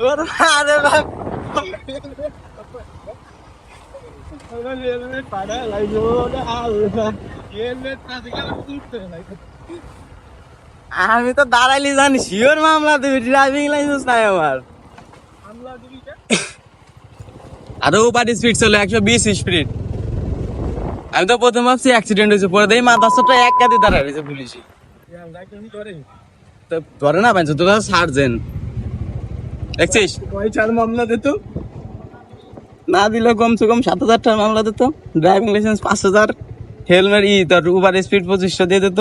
আরে বাপ আমি তো দাঁড়াইলি জানি শিওর মামলা দেবে ড্রাইভিং লাইসেন্স নাই আমার। আরও পার্টি স্পিড চলে একশো বিশ স্পিড আমি তো প্রথম ভাবছি অ্যাক্সিডেন্ট হয়েছে পরে দেখি মাথা সবটা এক কাতে দাঁড়ায় রয়েছে পুলিশে। তো ধরে না পাইছো তোরা সার্জেন দেখছিস? মামলা দিত না দিলে কমসে কম সাত হাজার টাকার মামলা দিত ড্রাইভিং লাইসেন্স পাঁচ হাজার হেলমেট ই তোর উবার স্পিড পঁচিশশো দিয়ে দিত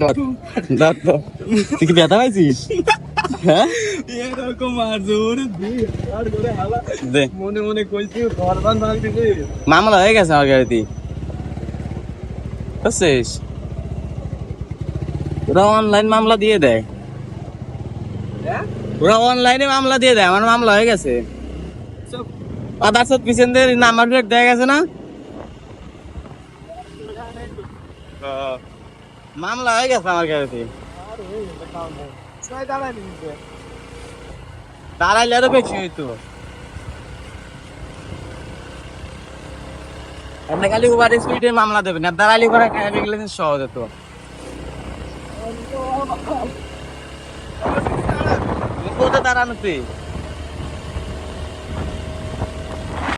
ধর ধর তো তুই কি ব্যথা পাইছিস? হ্যাঁ? এরকম আর জোরে আর করে হালা। দে। মনে মনে কইছি ঘর বান ভাঙতেছে মামলা হয়ে গেছে আমার গাড়িতে। বুঝছিস? ওরা অনলাইন মামলা দিয়ে দেয় ওরা অনলাইনে মামলা দিয়ে দেয়, আমার মামলা হয়ে গেছে। আদার্স পিছন দিয়ে নাম্বার প্লেট দেয়া গেছে না? মামলা হয়ে গেছে আমার নিছে দাঁড়াইলে আরও বেশি হইতো। আপনি খালি ওভার স্পিডে মামলা দেবেন, আর দাঁড়াইলে করে ড্রাইভিং লাইসেন্স সহজ হতো। কোথায় দাঁড়ানো তুই